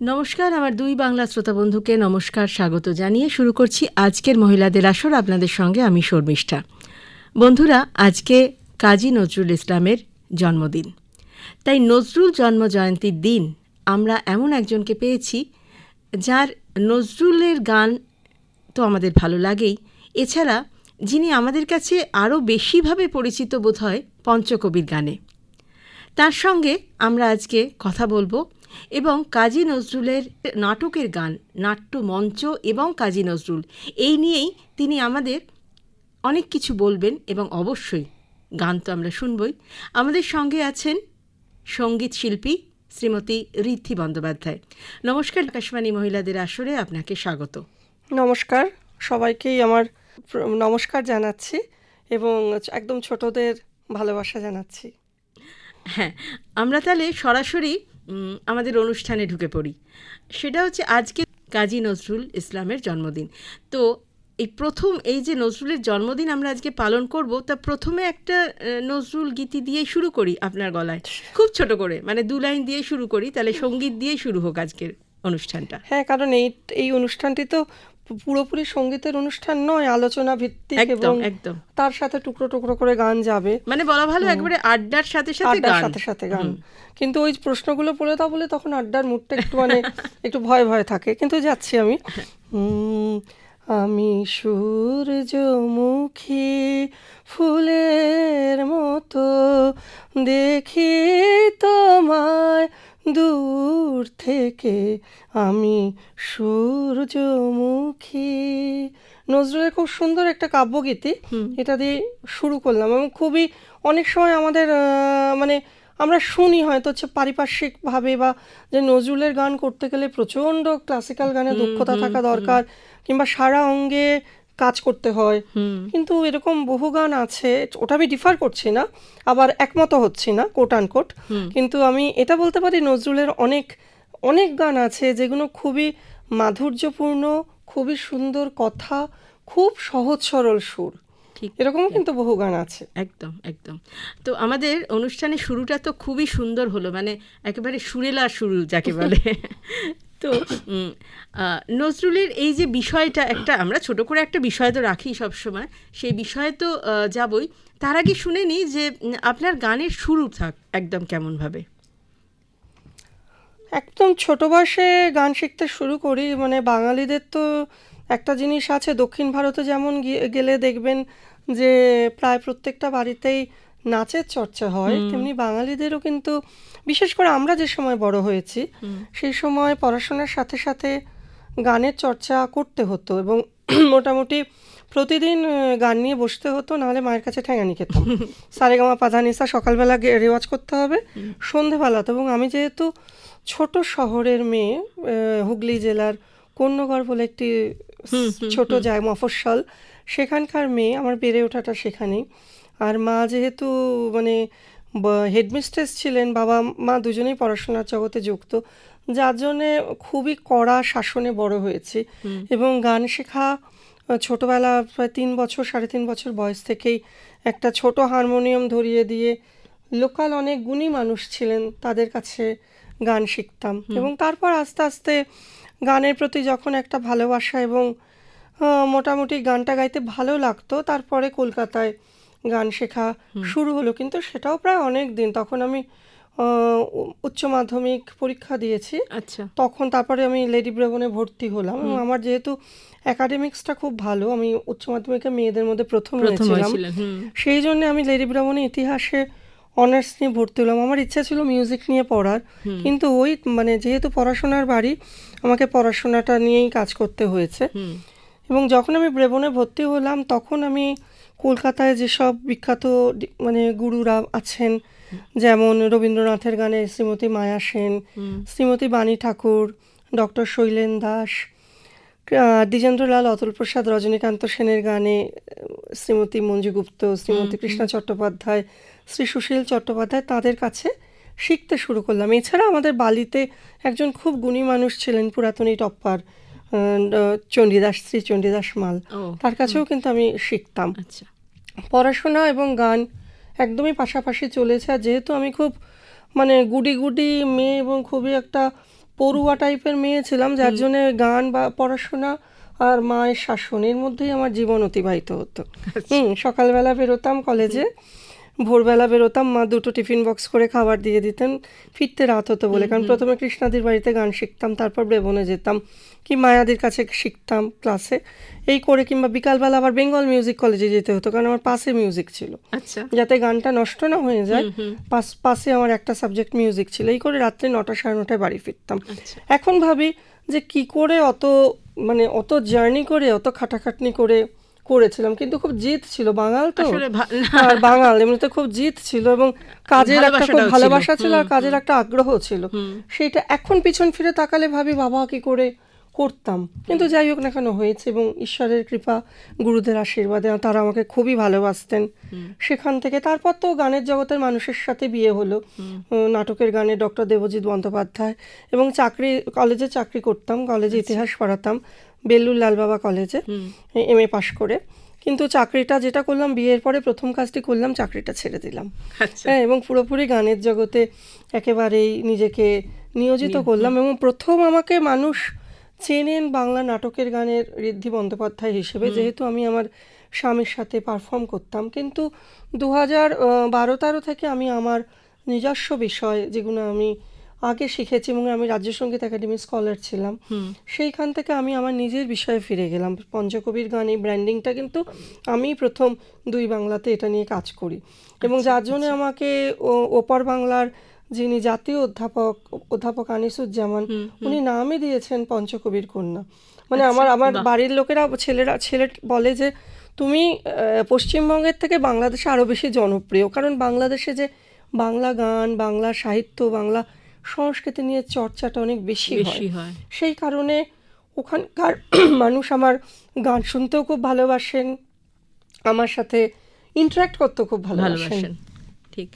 নমস্কার, আমার দুই বাংলা শ্রোতা বন্ধুকে নমস্কার, স্বাগত জানিয়ে শুরু করছি আজকের মহিলাদের আসর। আপনাদের সঙ্গে আমি শর্মিষ্ঠা। বন্ধুরা, আজকে কাজী নজরুল ইসলামের জন্মদিন। তাই নজরুল জন্ম জয়ন্তীর দিন আমরা এমন একজনকে পেয়েছি যার নজরুলের গান তো আমাদের ভালো লাগেই। এছাড়া যিনি আমাদের কাছে আরও বেশিভাবে পরিচিত বোধ হয় পঞ্চকবির গানে। তার সঙ্গে আমরা আজকে কথা বলব এবং কাজী নজরুলের নাটকের গান নাট্য মঞ্চ এবং কাজী নজরুল। এই নিয়েই তিনি আমাদের অনেক কিছু বলবেন এবং অবশ্যই গান তো আমরা শুনবই। আমাদের সঙ্গে আছেন সংগীত শিল্পী শ্রীমতী ঋদ্ধি বন্দ্যোপাধ্যায়। নমস্কার আকাশবাণী মহিলাদের আসরে আপনাকে স্বাগত। নমস্কার সবাইকেই আমার নমস্কার জানাচ্ছি এবং একদম ছোটদের ভালোবাসা জানাচ্ছি। হ্যাঁ আমরা তাহলে সরাসরি আমাদের অনুষ্ঠানে ঢুকে পড়ি। সেটা হচ্ছে আজকে কাজী নজরুল ইসলামের জন্মদিন। তো এই প্রথম, এই যে নজরুলের জন্মদিন আমরা আজকে পালন করব, তা প্রথমে একটা নজরুল গীতি দিয়ে শুরু করি আপনার গলায়। খুব ছোট করে মানে দু লাইন দিয়ে শুরু করি, তাহলে সংগীত দিয়ে শুরু হোক আজকের অনুষ্ঠানটা। হ্যাঁ কারণ এই এই অনুষ্ঠানটি তো পুরোপুরি সঙ্গীতের অনুষ্ঠান নয় আলোচনা ভিত্তিক একদম এবং একদম। তার সাথে টুকরো টুকরো করে গান যাবে। মানে বলা ভালো একবারে আড্ডার সাথে সাথে আড্ডার গান। সাথে সাথে গান। কিন্তু ওই প্রশ্নগুলো পড়ে দাও বলে তখন আড্ডার মুডটা একটু মানে একটু ভয় ভয় থাকে। কিন্তু যাচ্ছি আমি। আমি সূর্যমুখী ফুলের মতো দেখি তোমায়। দূর থেকে আমি সূর্যমুখী। নজরুলের খুব সুন্দর একটা কাব্যগীতি। এটা দিয়ে শুরু করলাম এবং খুবই অনেক সময় আমাদের মানে আমরা শুনি হয়তো হচ্ছে পারিপার্শ্বিকভাবে বা যে নজরুলের গান করতে গেলে প্রচণ্ড ক্লাসিক্যাল গানে দক্ষতা থাকা দরকার কিংবা সারা অঙ্গে কাজ করতে হয়। কিন্তু এরকম বহু গান আছে ওটা আমি ডিফার করছি না আবার একমত হচ্ছি না কোট আনকোট কিন্তু আমি এটা বলতে পারি নজরুলের অনেক অনেক গান আছে যেগুলো খুবই মাধুর্যপূর্ণ খুবই সুন্দর কথা খুব সহজ সরল সুর। ঠিক এরকম কিন্তু বহু গান আছে। একদম একদম। তো আমাদের অনুষ্ঠানের শুরুটা তো খুবই সুন্দর হলো মানে একেবারে সুরেলা শুরু যাকে বলে। তো নজরুলের এই যে বিষয়টা একটা, আমরা ছোট করে একটা বিষয় তো রাখি সবসময়, সেই বিষয়ে তো যাবই। তার আগে শুনে নিই যে আপনার গানের শুরু থাক একদম কেমনভাবে। একদম ছোট বয়সে গান শিখতে শুরু করি মানে বাঙালিদের তো একটা জিনিস আছে, দক্ষিণ ভারতে যেমন গেলে দেখবেন যে, প্রায় প্রত্যেকটা বাড়িতেই নাচের চর্চা হয় তেমনি বাঙালিদেরও কিন্তু বিশেষ করে আমরা যে সময় বড় হয়েছি সেই সময় পড়াশোনার সাথে সাথে গানের চর্চা করতে হতো এবং মোটামুটি প্রতিদিন গান নিয়ে বসতে হতো নাহলে মায়ের কাছে ঠ্যাঙানি খেতাম সারেগামা পাধানিসা সকালবেলা গে- রেওয়াজ করতে হবে সন্ধেবেলাতে এবং আমি যেহেতু ছোট শহরের মেয়ে হুগলি জেলার কন্যগড় বলে একটি ছোট জায় মফস্বল সেখানকার মেয়ে আমার বেড়ে ওঠাটা সেখানেই। আর মা যেহেতু মানে হেডমিস্ট্রেস ছিলেন বাবা মা দুজনেই পড়াশোনার জগতে যুক্ত যার জন্যে খুবই কড়া শাসনে বড় হয়েছি এবং গান শেখা ছোটবেলা প্রায় তিন বছর সাড়ে তিন বছর বয়স থেকেই একটা ছোট হারমোনিয়াম ধরিয়ে দিয়ে লোকাল অনেক গুণী মানুষ ছিলেন তাদের কাছে গান শিখতাম। এবং তারপর আস্তে আস্তে গানের প্রতি যখন একটা ভালোবাসা এবং মোটামুটি গানটা গাইতে ভালো লাগতো তারপরে কলকাতায় গান শেখা শুরু হলো কিন্তু সেটাও প্রায় অনেক দিন। তখন আমি উচ্চ মাধ্যমিক পরীক্ষা দিয়েছি। আচ্ছা। তখন তারপরে আমি লেডি ব্রেবনে ভর্তি হলাম। এবং আমার যেহেতু একাডেমিক্সটা খুব ভালো আমি উচ্চ মাধ্যমিকে মেয়েদের মধ্যে প্রথম হয়েছিলাম। সেই জন্য আমি লেডি ব্রাহ্মণে ইতিহাসে অনার্স নিয়ে ভর্তি হলাম। আমার ইচ্ছা ছিল মিউজিক নিয়ে পড়ার কিন্তু ওই মানে যেহেতু পড়াশোনার বাড়ি আমাকে পড়াশোনাটা নিয়েই কাজ করতে হয়েছে। এবং যখন আমি ব্রেবনে ভর্তি হলাম তখন আমি কলকাতায় যেসব বিখ্যাত মানে গুরুরা আছেন যেমন রবীন্দ্রনাথের গানে শ্রীমতী মায়া সেন শ্রীমতী বাণী ঠাকুর ডক্টর শৈলেন দাস দ্বিজেন্দ্রলাল অতুল প্রসাদ রজনীকান্ত সেনের গানে শ্রীমতী মঞ্জু গুপ্ত শ্রীমতী কৃষ্ণা চট্টোপাধ্যায় শ্রী সুশীল চট্টোপাধ্যায় তাদের কাছে শিখতে শুরু করলাম। এছাড়া আমাদের বালিতে একজন খুব গুণী মানুষ ছিলেন পুরাতনী টপ্পার চণ্ডীদাস শ্রী চণ্ডীদাস মাল। তার কাছেও কিন্তু আমি শিখতাম। আচ্ছা। পড়াশোনা এবং গান একদমই পাশাপাশি চলেছে। আর যেহেতু আমি খুব মানে গুডি গুডি মেয়ে এবং খুবই একটা পড়ুয়া টাইপের মেয়ে ছিলাম যার জন্য গান বা পড়াশোনা আর মায়ের শাসন এর মধ্যেই আমার জীবন অতিবাহিত হতো। হুম সকালবেলা বেরোতাম কলেজে। ভোরবেলা বেরোতাম মা দুটো টিফিন বক্স করে খাবার দিয়ে দিতেন। ফিরতে রাত হতো বলে কারণ প্রথমে কৃষ্ণাদির বাড়িতে গান শিখতাম তারপর ব্রেবনে যেতাম কি মায়াদির কাছে শিখতাম ক্লাসে। এই করে কিংবা বিকালবেলা আবার বেঙ্গল মিউজিক কলেজে যেতে হতো কারণ আমার পাশে মিউজিক ছিল। আচ্ছা। যাতে গানটা নষ্ট না হয়ে যায় পাশ পাশে আমার একটা সাবজেক্ট মিউজিক ছিল। এই করে রাত্রে নটা সাড়ে নটায় বাড়ি ফিরতাম। আচ্ছা। এখন ভাবি যে কি করে অত মানে অত জার্নি করে অত খাটাখাটনি করে করেছিলাম কিন্তু খুব জিদ ছিল বাঙাল তো। আর বাঙাল এমনিতে খুব জিদ ছিল এবং কাজের একটা খুব ভালোবাসা ছিল আর কাজের একটা আগ্রহ ছিল। সেইটা এখন পিছন ফিরে তাকালে ভাবি বাবা কি করে করতাম? কিন্তু যাই হোক না কেন হয়েছে এবং ঈশ্বরের কৃপা গুরুদের আশীর্বাদে তারা আমাকে খুবই ভালোবাসতেন। সেখান থেকে তারপর তো গানের জগতের মানুষের সাথে বিয়ে হলো। নাটকের গানে ডক্টর দেবজিৎ বন্দ্যোপাধ্যায় এবং চাকরি কলেজে চাকরি করতাম কলেজে ইতিহাস পড়াতাম। বেল্লুর লালবাবা কলেজে এম এ পাশ করে। কিন্তু চাকরিটা যেটা করলাম বিয়ের পরে প্রথম কাজটি করলাম চাকরিটা ছেড়ে দিলাম। আচ্ছা। হ্যাঁ এবং পুরোপুরি গানের জগতে একেবারেই নিজেকে নিয়োজিত করলাম এবং প্রথম আমাকে মানুষ চেনেন বাংলা নাটকের গানের ঋদ্ধি বন্দ্যোপাধ্যায় হিসেবে। যেহেতু আমি আমার স্বামীর সাথে পারফর্ম করতাম কিন্তু দু হাজার বারো তেরো থেকে আমি আমার নিজস্ব বিষয় যেগুলো আমি আগে শিখেছি এবং আমি রাজ্য সংগীত একাডেমি স্কলার ছিলাম। সেইখান থেকে আমি আমার নিজের বিষয়ে ফিরে গেলাম। পঞ্চকবির গান এই ব্র্যান্ডিংটা কিন্তু আমি প্রথম দুই বাংলাতে এটা নিয়ে কাজ করি। এবং যার জন্য আমাকে ও- ওপর বাংলার যিনি জাতীয় অধ্যাপক অধ্যাপক আনিসুজ্জামান উনি নামই দিয়েছেন পঞ্চকবির কন্যা। মানে আমার আমার বাড়ির লোকেরা ছেলেরা ছেলে বলে যে তুমি পশ্চিমবঙ্গের থেকে বাংলাদেশে আরও বেশি জনপ্রিয়। কারণ বাংলাদেশে যে বাংলা গান বাংলা সাহিত্য বাংলা সংস্কৃতি নিয়ে চর্চাটা অনেক বেশি হয়। বেশি সেই কারণে ওখানকার মানুষ আমার গান শুনতেও খুব ভালোবাসেন আমার সাথে ইন্টারাক্ট করতেও খুব ভালোবাসেন। ঠিক।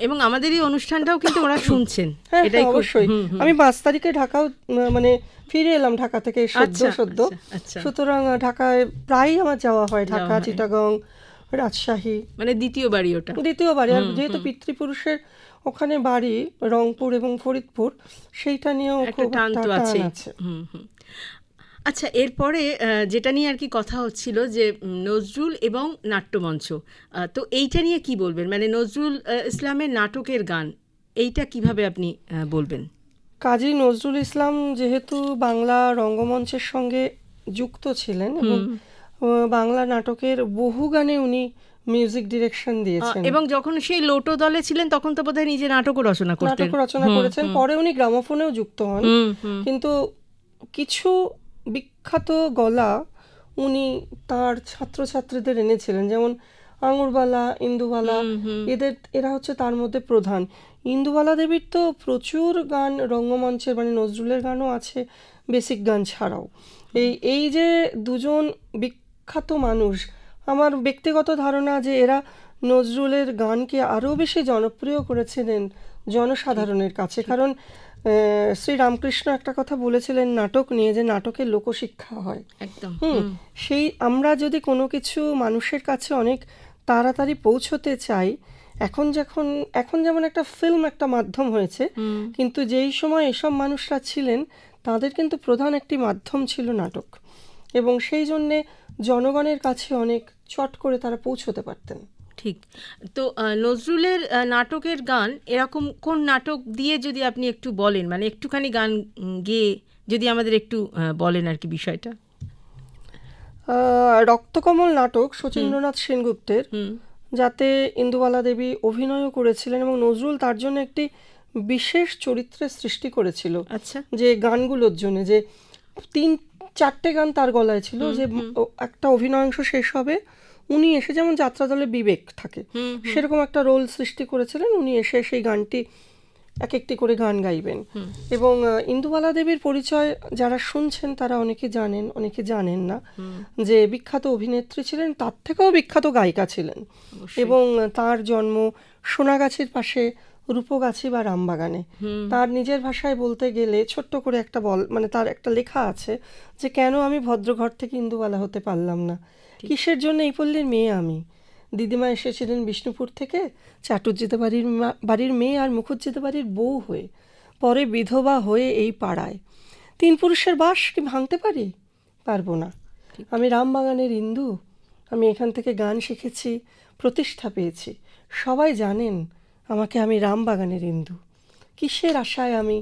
এবং আমাদের এই অনুষ্ঠানটাও কিন্তু ওরা শুনছেন। হ্যাঁ এটাই হ্যাঁ, অবশ্যই। আমি পাঁচ তারিখে ঢাকাও মানে ফিরে এলাম ঢাকা থেকে সদ্য আচ্ছা, সদ্য আচ্ছা, আচ্ছা। সুতরং ঢাকায় প্রায়ই আমার যাওয়া হয় ঢাকা চিটাগং রাজশাহী। মানে দ্বিতীয় বাড়ি ওটা। দ্বিতীয়বারে আর যেহেতু পিতৃপুরুষের ওখানে বাড়ি রংপুর এবং ফরিদপুর সেইটা নিয়েও খুব টান তো আছেই আছে। আচ্ছা এরপরে যেটা নিয়ে আর কি কথা হচ্ছিল যে নজরুল এবং নাট্যমঞ্চ তো এইটা নিয়ে কি বলবেন? মানে নজরুল ইসলামের নাটকের গান এইটা কীভাবে আপনি বলবেন? কাজী নজরুল ইসলাম যেহেতু বাংলা রঙ্গমঞ্চের সঙ্গে যুক্ত ছিলেন এবং বাংলা নাটকের বহু গানে উনি মিউজিক ডিরেকশন দিয়েছেন। এবং যখন সেই লোটো দলে ছিলেন তখন তো বোধহয় নিজে নাটকও রচনা করতেন। নাটক রচনা করেছেন। পরে উনি গ্রামোফোনেও যুক্ত হন। কিন্তু কিছু বিখ্যাত গলা উনি তার ছাত্রছাত্রীদের এনেছিলেন। যেমন আঙুরবালা ইন্দুবালা এদের এরা হচ্ছে তার মধ্যে প্রধান। ইন্দুবালা দেবীর তো প্রচুর গান রঙ্গমঞ্চের মানে নজরুলের গানও আছে বেসিক গান ছাড়াও। এই এই যে দুজন বিখ্যাত মানুষ আমার ব্যক্তিগত ধারণা যে এরা নজরুলের গানকে আরও বেশি জনপ্রিয় করেছিলেন জনসাধারণের কাছে। কারণ শ্রী রামকৃষ্ণ একটা কথা বলেছিলেন নাটক নিয়ে যে নাটকের লোকশিক্ষা হয়। একদম হুম সেই আমরা যদি কোনো কিছু মানুষের কাছে অনেক তাড়াতাড়ি পৌঁছতে চাই এখন যখন এখন যেমন একটা ফিল্ম একটা মাধ্যম হয়েছে কিন্তু যেই সময় এসব মানুষরা ছিলেন তাদের কিন্তু প্রধান একটি মাধ্যম ছিল নাটক। এবং সেই জন্যে জনগণের কাছে অনেক চট করে তারা পৌঁছতে পারতেন। ঠিক। তো নজরুলের নাটকের গান এরকম কোন নাটক দিয়ে যদি আপনি একটু বলেন মানে একটুখানি গান গেয়ে যদি আমাদের একটু বলেন আর কি বিষয়টা। রক্তকমল নাটক শচীন্দ্রনাথ সেনগুপ্তের যাতে ইন্দুবালা দেবী অভিনয়ও করেছিলেন এবং নজরুল তার জন্য একটি বিশেষ চরিত্রের সৃষ্টি করেছিল। আচ্ছা। যে গানগুলোর জন্য যে তিন চারটে গান তার গলায় ছিল যে একটা অভিনয়াংশ শেষ হবে। উনি এসে যেমন যাত্রা দলে বিবেক থাকে সেরকম একটা রোল সৃষ্টি করেছিলেন। উনি এসে সেই গানটি এক একটি করে গান গাইবেন। এবং ইন্দুবালা দেবীর পরিচয় যারা শুনছেন তারা অনেকে জানেন অনেকে জানেন না যে বিখ্যাত অভিনেত্রী ছিলেন তার থেকেও বিখ্যাত গায়িকা ছিলেন। এবং তার জন্ম সোনাগাছির পাশে রূপগাছি বা রামবাগানে। তার নিজের ভাষায় বলতে গেলে ছোট্ট করে একটা বল মানে তার একটা লেখা আছে যে কেন আমি ভদ্রঘর থেকে ইন্দুবালা হতে পারলাম না? কিসের জন্য এই পল্লীর মেয়ে আমি? দিদিমা এসেছিলেন বিষ্ণুপুর থেকে চাটুর্জিতে বাড়ির মা- বাড়ির মেয়ে আর মুখুজ্জিতে বাড়ির বউ হয়ে পরে বিধবা হয়ে এই পাড়ায়। তিন পুরুষের বাস কি ভাঙতে পারি? পারব না। আমি রামবাগানের ইন্দু আমি এখান থেকে গান শিখেছি প্রতিষ্ঠা পেয়েছি। সবাই জানেন আমাকে আমি রামবাগানের ইন্দু। কিসের আশায় আমি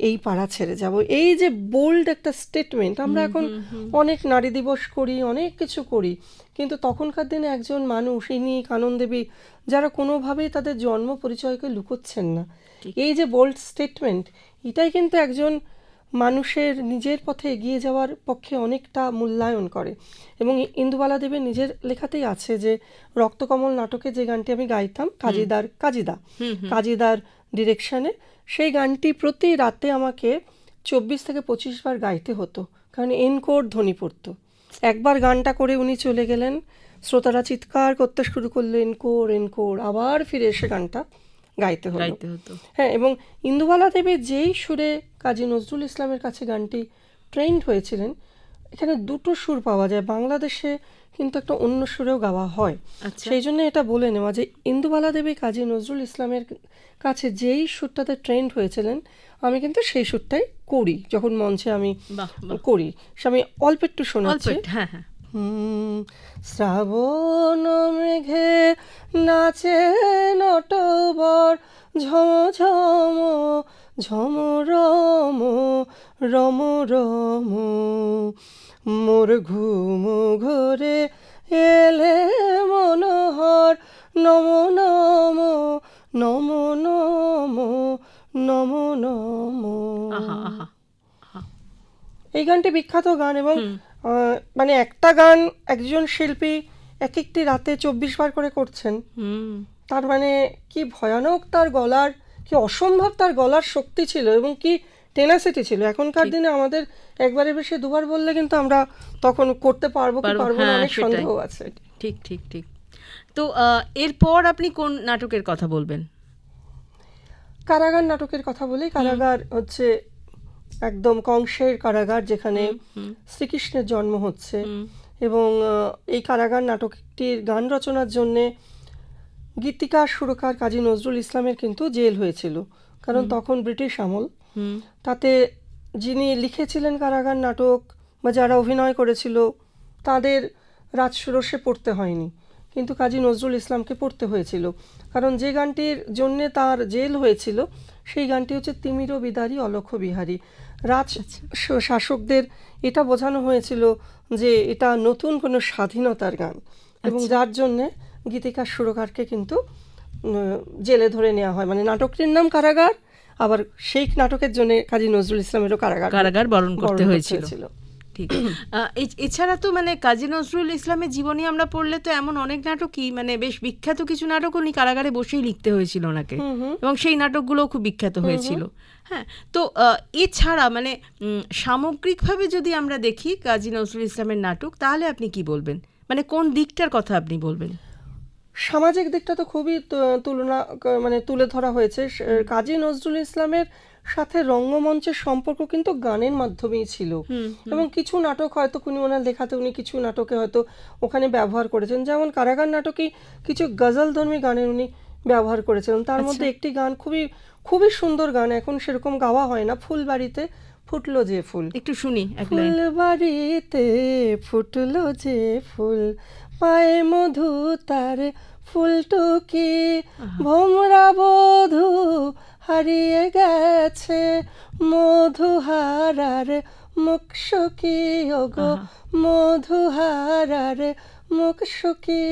এই পাড়া ছেড়ে যাব? এই যে বোল্ড একটা স্টেটমেন্ট আমরা এখন অনেক নারী দিবস করি অনেক কিছু করি কিন্তু তখনকার দিনে একজন মানুষ ইনি কানন দেবী যারা কোনোভাবেই তাদের জন্ম পরিচয়কে লুকোচ্ছেন না। এই যে বোল্ড স্টেটমেন্ট এটাই কিন্তু একজন মানুষের নিজের পথে এগিয়ে যাওয়ার পক্ষে অনেকটা মূল্যায়ন করে। এবং ইন্দুবালা দেবের নিজের লেখাতেই আছে যে রক্তকমল নাটকে যে গানটি আমি গাইতাম কাজীদার কাজীদা কাজীদার ডিরেকশনে সেই গানটি প্রতি রাতে আমাকে চব্বিশ থেকে পঁচিশ বার গাইতে হতো কারণ এনকোর ধ্বনি পড়তো। একবার গানটা করে উনি চলে গেলেন শ্রোতারা চিৎকার করতে শুরু করল এনকোর এনকোর আবার ফিরে এসে গানটা গাইতে হতো। হ্যাঁ এবং ইন্দুবালা দেবী যেই সুরে কাজী নজরুল ইসলামের কাছে গানটি ট্রেন্ড হয়েছিলেন এখানে দুটো সুর পাওয়া যায়। বাংলাদেশে কিন্তু একটা অন্য সুরেও গাওয়া হয়। আচ্ছা। সেই জন্য এটা বলে নেওয়া যে ইন্দুবালা দেবী কাজী নজরুল ইসলামের কাছে যেই সুরটাতে ট্রেন্ড হয়েছিলেন আমি কিন্তু সেই সুরটাই করি যখন মঞ্চে আমি। করি। সে আমি অল্প একটু শোনাচ্ছি। হ্যাঁ হ্যাঁ। শ্রাবণ মেঘে নাচে নটবর ঝম ঝম রম রম রম। মোর ঘুম ঘরে এলে মনোহর নম নম নম নম নম নম। এই গানটি বিখ্যাত গান এবং মানে একটা গান একজন শিল্পী এক একটি রাতে চব্বিশ বার করে করছেন। তার মানে কি ভয়ানক তার গলার কি অসম্ভব তার গলার শক্তি ছিল এবং কি টেনাসিটি ছিল। এখনকার দিনে আমাদের একবারে বেশি দুবার বললে কিন্তু আমরা তখন করতে পারব কি পারব, না হ্যাঁ, অনেক সন্দেহ আছে। ঠিক ঠিক ঠিক। তো এরপর আপনি কোন নাটকের কথা বলবেন? কারাগার নাটকের কথা বলি। কারাগার হচ্ছে একদম কংসের কারাগার যেখানে শ্রীকৃষ্ণের জন্ম হচ্ছে। এবং এই কারাগার নাটকটির গান রচনার জন্যে গীতিকার সুরকার কাজী নজরুল ইসলামের কিন্তু জেল হয়েছিল। কারণ তখন ব্রিটিশ আমল। তাতে যিনি লিখেছিলেন কারাগার নাটক বা যারা অভিনয় করেছিল তাদের রাজসুরসে পড়তে হয়নি। কিন্তু কাজী নজরুল ইসলামকে পড়তে হয়েছিল। কারণ যে গানটির জন্যে তার জেল হয়েছিল সেই গানটি হচ্ছে তিমির বিদারী অলক্ষ বিহারী। রাজ শাসকদের এটা বোঝানো হয়েছিল যে এটা নতুন কোনো স্বাধীনতার গান। এবং যার জন্যে গীতিকার সুরকারকে কিন্তু জেলে ধরে নেওয়া হয়। মানে নাটকটির নাম কারাগার আবার সেই নাটকের জন্য কাজী নজরুল ইসলামেরও কারাগার কারাগার বরণ করতে হয়েছিল। ঠিক। এছাড়া তো মানে কাজী নজরুল ইসলামের জীবনী আমরা পড়লে তো এমন অনেক নাটকই মানে বেশ বিখ্যাত কিছু নাটক উনি কারাগারে বসেই লিখতে হয়েছিল ওনাকে। এবং সেই নাটকগুলো খুব বিখ্যাত হয়েছিল। হ্যাঁ তো এছাড়া মানে সামগ্রিকভাবে যদি আমরা দেখি কাজী নজরুল ইসলামের নাটক তাহলে আপনি কি বলবেন? মানে কোন দিকটার কথা আপনি বলবেন? সামাজিক দিকটা তো খুবই তুলনা মানে তুলে ধরা হয়েছে। কাজী নজরুল ইসলামের সাথে রঙ্গমঞ্চের সম্পর্ক কিন্তু গানের মাধ্যমেই ছিল। এবং কিছু নাটক হয়তো উনি ওনার লেখাতে উনি কিছু নাটকে হয়তো ওখানে ব্যবহার করেছেন। যেমন কারাগার নাটকে কিছু গজল ধর্মী গানের উনি ব্যবহার করেছিলাম। তার মধ্যে একটি গান খুবই খুবই সুন্দর গান এখন সেরকম গাওয়া হয় না। ফুলবাড়িতে ফুটলো যে ফুল। একটু শুনি ফুলবাড়িতে ফুটলো যে ফুল পায়ে মধু তার ফুলটুকি ভোমরা বধু হারিয়ে গেছে মধু হারার মুখ সুকি ওগো মধু হারার মুখ সুকি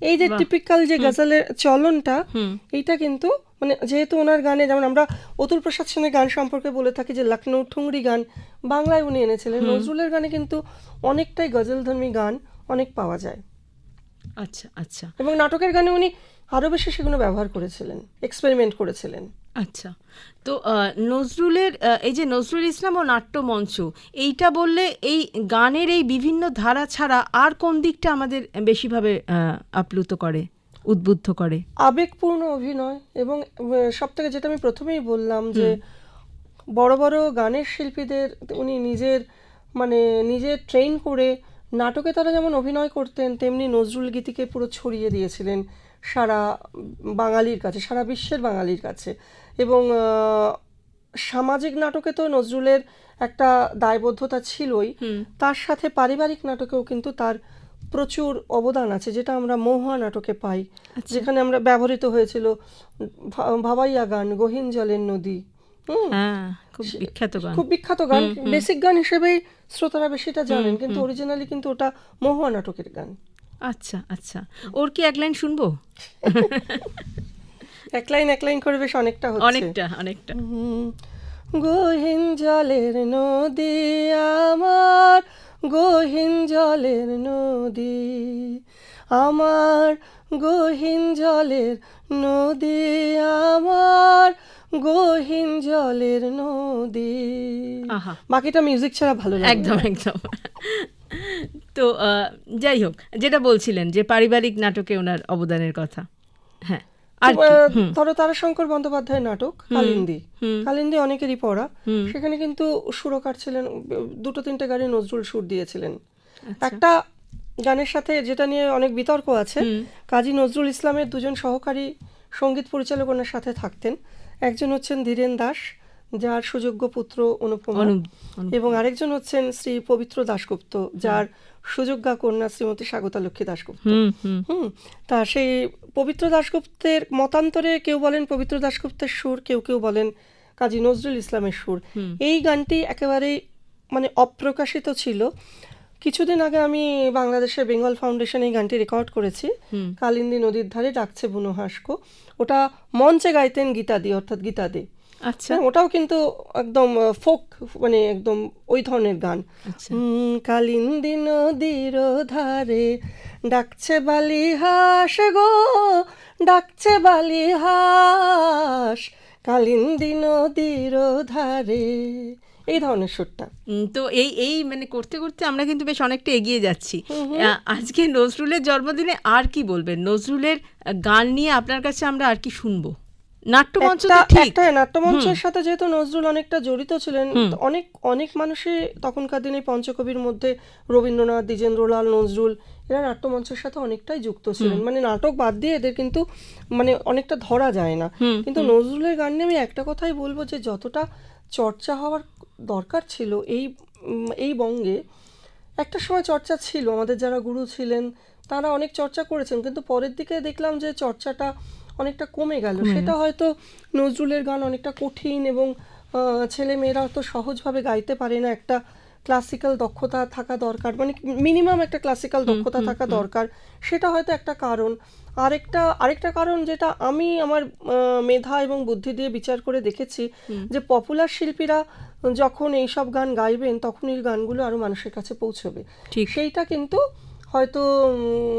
এই যে টিপিক্যাল যে গজলের চলনটা এইটা কিন্তু মানে যেহেতু ওনার গানে যেমন আমরা অতুল প্রসাদ সেনের গান সম্পর্কে বলে থাকি যে লখনৌ ঠুংরি গান বাংলায় উনি এনেছিলেন নজরুলের গানে কিন্তু অনেকটাই গজলধর্মী গান অনেক পাওয়া যায়। আচ্ছা আচ্ছা। এবং নাটকের গানে উনি আরও বেশি সেগুলো ব্যবহার করেছিলেন এক্সপেরিমেন্ট করেছিলেন। আচ্ছা। তো নজরুলের এই যে নজরুল ইসলাম ও নাট্যমঞ্চ এইটা বললে এই গানের এই বিভিন্ন ধারা ছাড়া আর কোন দিকটা আমাদের বেশিভাবে আপ্লুত করে উদ্বুদ্ধ করে? আবেগপূর্ণ অভিনয় এবং সব থেকে যেটা আমি প্রথমেই বললাম যে বড় বড় গানের শিল্পীদের উনি নিজের মানে নিজে ট্রেন করে নাটকে তারা যেমন অভিনয় করতেন তেমনি নজরুল গীতিকে পুরো ছড়িয়ে দিয়েছিলেন। সারা বাঙালির কাছে সারা বিশ্বের বাঙালির কাছে। এবং সামাজিক নাটকে তো নজরুলের একটা দায়বদ্ধতা ছিলই। তার সাথে পারিবারিক নাটকেও কিন্তু তার প্রচুর অবদান আছে যেটা আমরা মহুয়া নাটকে পাই। যেখানে আমরা ব্যবহৃত হয়েছিল ভাবাইয়া গান গহীন জলের নদী। হ্যাঁ খুব বিখ্যাত গান। বেসিক গান হিসেবেই শ্রোতারা বেশিটা জানেন কিন্তু অরিজিনালি কিন্তু ওটা মহুয়া নাটকের গান। আচ্ছা আচ্ছা। ওর কি এক লাইন শুনব? এক লাইন এক লাইন করে বেশ অনেকটা হচ্ছে। অনেকটা অনেকটা। গহীন জলের নদী আমার গহীন জলের নদী আমার গহীন জলের নদী আমার গহীন জলের নদী। বাকিটা মিউজিক ছাড়া ভালো লাগে একদম একদম। তো যাই হোক যেটা বলছিলেন যে পারিবারিক নাটকে ওনার অবদানের কথা। হ্যাঁ ধরো তারাশঙ্কর বন্দ্যোপাধ্যায়ের নাটক কালিন্দী। কালিন্দী অনেকেরই পড়া। সেখানে কিন্তু সুরকার ছিলেন দুটো তিনটে গানে নজরুল সুর দিয়েছিলেন। আচ্ছা। একটা গানের সাথে যেটা নিয়ে অনেক বিতর্ক আছে কাজী নজরুল ইসলামের দুজন সহকারী সংগীত পরিচালক ওনার সাথে থাকতেন। একজন হচ্ছেন ধীরেন দাস যার সুযোগ্য পুত্র অনুপমা অনু- অনু- এবং আরেকজন হচ্ছেন শ্রী পবিত্র দাশগুপ্ত যার সুযোগ্যা কন্যা শ্রীমতী স্বাগতা লক্ষ্মী দাশগুপ্ত। হুম তা সেই পবিত্র দাশগুপ্তের মতান্তরে কেউ বলেন পবিত্র দাশগুপ্তের সুর কেউ কেউ বলেন কাজী নজরুল ইসলামের সুর। এই গানটি একেবারেই মানে অপ্রকাশিত ছিল। কিছুদিন আগে আমি বাংলাদেশের বেঙ্গল ফাউন্ডেশন এই গানটি রেকর্ড করেছি। কালিন্দী নদীর ধারে ডাকছে বুনো হাসকো। ওটা মঞ্চে গাইতেন গীতা দি অর্থাৎ গীতা দে আচ্ছা। হ্যাঁ, ওটাও কিন্তু একদম ফোক মানে একদম ওই ধরনের গান। আচ্ছা। কালিন্দী নদীর ধারে ডাকছে বালি হাস গো ডাকছে বালি হাস কালিন্দী নদীর ধারে এই ধরনের সুরটা। তো এই এই মানে করতে করতে আমরা কিন্তু বেশ অনেকটা এগিয়ে যাচ্ছি। আজকে নজরুলের জন্মদিনে আর কি বলবেন? নজরুলের গান নিয়ে আপনার কাছে আমরা আর কি শুনব? নাট্যমঞ্চ একটা নাট্যমঞ্চের সাথে যেহেতু নজরুল অনেকটা জড়িত ছিলেন অনেক অনেক মানুষই তখনকার দিনে পঞ্চকবির মধ্যে রবীন্দ্রনাথ দ্বিজেন্দ্রলাল নজরুল এরা নাট্যমঞ্চের সাথে অনেকটাই যুক্ত ছিলেন। মানে নাটক বাদ দিয়ে এদের কিন্তু মানে অনেকটা ধরা যায় না। কিন্তু নজরুলের গান নিয়ে আমি একটা কথাই বলব যে যতটা চর্চা হওয়ার দরকার ছিল এই এই বঙ্গে একটা সময় চর্চা ছিল। আমাদের যারা গুরু ছিলেন তারা অনেক চর্চা করেছেন। কিন্তু পরের দিকে দেখলাম যে চর্চাটা অনেকটা কমে গেল। সেটা হয়তো নজরুলের গান অনেকটা কঠিন এবং ছেলে মেয়েরা তো সহজভাবে গাইতে পারে না। একটা ক্লাসিক্যাল দক্ষতা থাকা দরকার মানে মিনিমাম একটা ক্লাসিক্যাল দক্ষতা থাকা দরকার। সেটা হয়তো একটা কারণ। আরেকটা আরেকটা কারণ যেটা আমি আমার মেধা এবং বুদ্ধি দিয়ে বিচার করে দেখেছি যে পপুলার শিল্পীরা যখন এইসব গান গাইবেন তখন এই গানগুলো আরও মানুষের কাছে পৌঁছবে। সেইটা কিন্তু হয়তো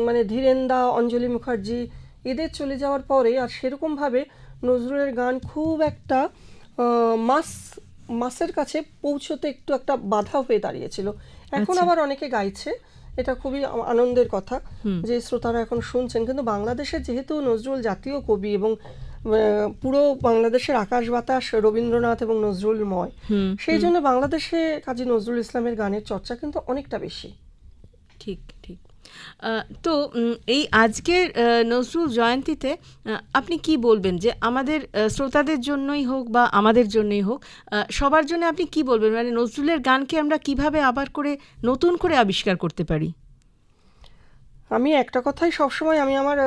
মানে ধীরেন্দা অঞ্জলি মুখার্জি এদের চলে যাওয়ার পরে আর সেরকমভাবে নজরুলের গান খুব একটা মাস মাসের কাছে পৌঁছতে একটু একটা বাধা হয়ে দাঁড়িয়েছিল। এখন আবার অনেকে গাইছে এটা খুবই আনন্দের কথা যে শ্রোতারা এখন শুনছেন। কিন্তু বাংলাদেশে যেহেতু নজরুল জাতীয় কবি এবং পুরো বাংলাদেশের আকাশ বাতাস রবীন্দ্রনাথ এবং নজরুলময় সেই জন্য বাংলাদেশে কাজী নজরুল ইসলামের গানের চর্চা কিন্তু অনেকটা বেশি। ঠিক। তো এই আজকের নজরুল জয়ন্তীতে আপনি কি বলবেন যে আমাদের শ্রোতাদের জন্যই হোক বা আমাদের জন্যই হোক সবার জন্য আপনি কি বলবেন? মানে নজরুলের গানকে আমরা কীভাবে আবার করে নতুন করে আবিষ্কার করতে পারি? আমি একটা কথাই সবসময় আমি আমার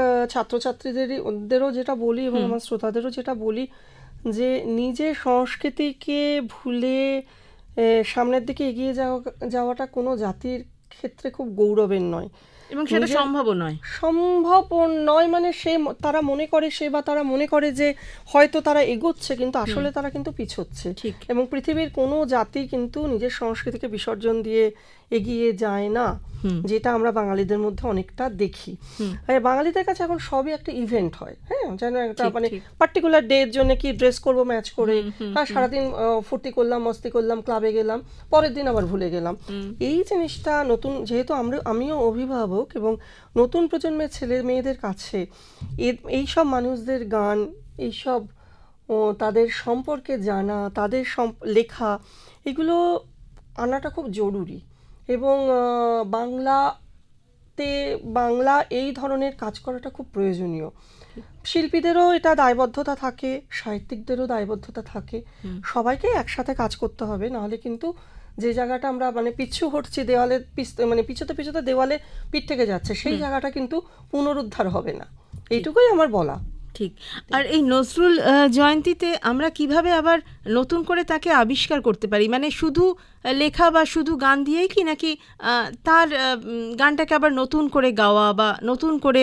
ওদেরও যেটা বলি এবং আমার শ্রোতাদেরও যেটা বলি যে নিজের সংস্কৃতিকে ভুলে সামনের দিকে এগিয়ে যাওয়া যাওয়াটা কোনো জাতির ক্ষেত্রে খুব গৌরবের নয়। এবং সেটা সম্ভবও নয়। সম্ভব নয় মানে সে তারা মনে করে সে বা তারা মনে করে যে হয়তো তারা এগোচ্ছে কিন্তু আসলে তারা কিন্তু পিছোচ্ছে। ঠিক। এবং পৃথিবীর কোনো জাতি কিন্তু নিজের সংস্কৃতিকে বিসর্জন দিয়ে এগিয়ে যায় না। যেটা আমরা বাঙালিদের মধ্যে অনেকটা দেখি। বাঙালিদের কাছে এখন সবই একটা ইভেন্ট হয় হ্যাঁ? যেন একটা মানে পার্টিকুলার ডে এর জন্য কি ড্রেস করব ম্যাচ করে। হ্যাঁ সারাদিন ফুর্তি করলাম মস্তি করলাম ক্লাবে গেলাম পরের দিন আবার ভুলে গেলাম। এই জিনিসটা নতুন যেহেতু আমরা আমিও অভিভাবক এবং নতুন প্রজন্মের ছেলে মেয়েদের কাছে এই সব মানুষদের গান এইসব তাদের সম্পর্কে জানা তাদের লেখা এগুলো আনাটা খুব জরুরি। এবং বাংলাতে বাংলা এই ধরনের কাজ করাটা খুব প্রয়োজনীয়। শিল্পীদেরও এটা দায়বদ্ধতা থাকে সাহিত্যিকদেরও দায়বদ্ধতা থাকে। সবাইকে একসাথে কাজ করতে হবে নাহলে কিন্তু যে জায়গাটা আমরা মানে পিছু হটছি দেওয়ালে মানে পিছুতে পিছুতে দেওয়ালে পিঠ থেকে যাচ্ছে সেই জায়গাটা কিন্তু পুনরুদ্ধার হবে না। এইটুকুই আমার বলা। ঠিক। আর এই নজরুল জয়ন্তীতে আমরা কীভাবে আবার নতুন করে তাকে আবিষ্কার করতে পারি? মানে শুধু লেখা বা শুধু গান দিয়েই কি নাকি তার গানটাকে আবার নতুন করে গাওয়া বা নতুন করে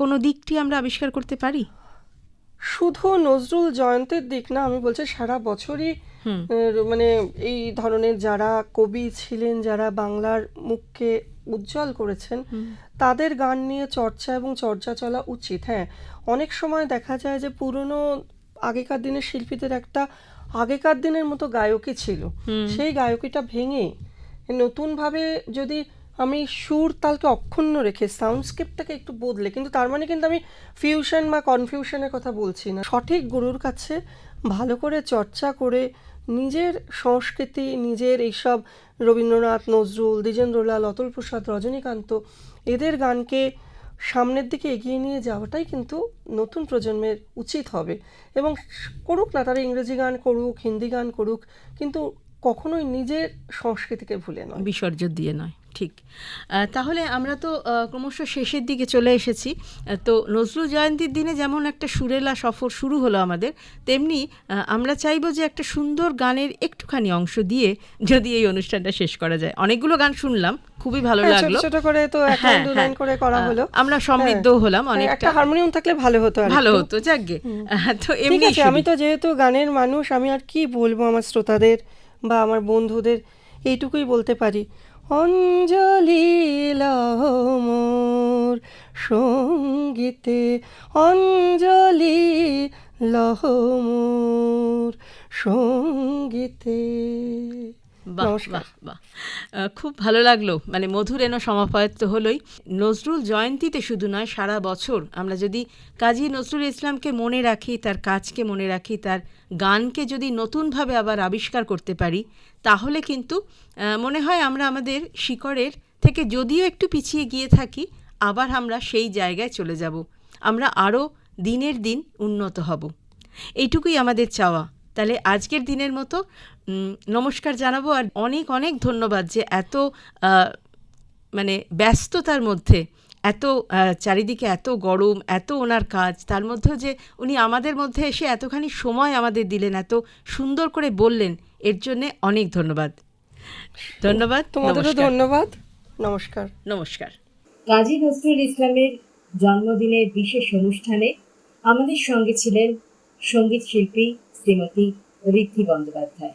কোনো দিকটি আমরা আবিষ্কার করতে পারি? শুধু নজরুল জয়ন্তীর দিক না আমি বলছি সারা বছরই মানে এই ধরনের যারা কবি ছিলেন যারা বাংলার মুখকে উজ্জ্বল করেছেন তাদের গান নিয়ে চর্চা এবং চর্চা চলা উচিত হ্যাঁ। অনেক সময় দেখা যায় যে পুরনো আগেকার দিনের শিল্পীদের একটা আগেকার দিনের মতো গায়কই ছিল। সেই গায়কিটা ভেঙে নতুনভাবে যদি আমি সুর তালকে অক্ষুণ্ণ রেখে সাউন্ডস্কেপটাকে একটু বদলে কিন্তু তার মানে কিন্তু আমি ফিউশন বা কনফিউশনের কথা বলছি না। সঠিক গুরুর কাছে ভালো করে চর্চা করে নিজের সংস্কৃতি নিজের এইসব রবীন্দ্রনাথ নজরুল দ্বিজেন্দ্রলাল অতুল প্রসাদ রজনীকান্ত এদের গানকে সামনের দিকে এগিয়ে নিয়ে যাওয়াটাই কিন্তু নতুন প্রজন্মের উচিত হবে। এবং করুক না তারা ইংরেজি গান করুক, হিন্দি গান করুক, কিন্তু কখনোই নিজের সংস্কৃতিকে ভুলে নয়। বিসর্জন দিয়ে নয়, ঠিক। তাহলে আমরা তো ক্রমশ শেষের দিকে চলে এসেছি। তো নজরুল জয়ন্তীর দিনে যেমন একটা সুরেলা সফর শুরু হলো আমাদের, তেমনি আমরা চাইব যে একটা সুন্দর গানের একটুখানি অংশ দিয়ে যদি এই অনুষ্ঠানটা শেষ করা যায়। অনেকগুলো গান শুনলাম খুবই ভালো হ্যাঁ, ছোট লাগল। ছোট করে তো হ্যাঁ, লাইন হ্যাঁ। লাইন করে করা হলো। আমরা সমৃদ্ধ হ্যাঁ। হলাম হ্যাঁ, অনেকটা। একটা হারমোনিয়াম থাকলে ভালো হতো আর ভালো হতো যাকগে। তো এমনি আমি তো যেহেতু গানের মানুষ আমি আর কি বলব আমার শ্রোতাদের বা আমার বন্ধুদের এইটুকুই বলতে পারি। অঞ্জলি লহ মোর সঙ্গীতে অঞ্জলি লহ মোর সঙ্গীতে। বাহ বাহ বাহ। খুব ভালো লাগল। মানে মধুর এনো সমাপয়ত তো হলোই। নজরুল জয়ন্তীতে শুধু নয় সারা বছর আমরা যদি কাজী নজরুল ইসলামকে মনে রাখি তার কাজকে মনে রাখি তার গানকে যদি নতুনভাবে আবার আবিষ্কার করতে পারি তাহলে কিন্তু মনে হয় আমরা আমাদের শিকড়ের থেকে যদিও একটু পিছিয়ে গিয়ে থাকি আবার আমরা সেই জায়গায় চলে যাব। আমরা আরও দিনের দিন উন্নত হব। এইটুকুই আমাদের চাওয়া। তাহলে আজকের দিনের মতো নমস্কার জানাব আর অনেক অনেক ধন্যবাদ যে এত মানে ব্যস্ততার মধ্যে এত চারিদিকে এত গরম এত ওনার কাজ তার মধ্যেও যে উনি আমাদের মধ্যে এসে এতখানি সময় আমাদের দিলেন এত সুন্দর করে বললেন এর জন্যে অনেক ধন্যবাদ। ধন্যবাদ তোমাদেরও ধন্যবাদ নমস্কার। নমস্কার। কাজী নজরুল ইসলামের জন্মদিনের বিশেষ অনুষ্ঠানে আমাদের সঙ্গে ছিলেন সংগীত শিল্পী শ্রীমতী ঋদ্ধি বন্দ্যোপাধ্যায়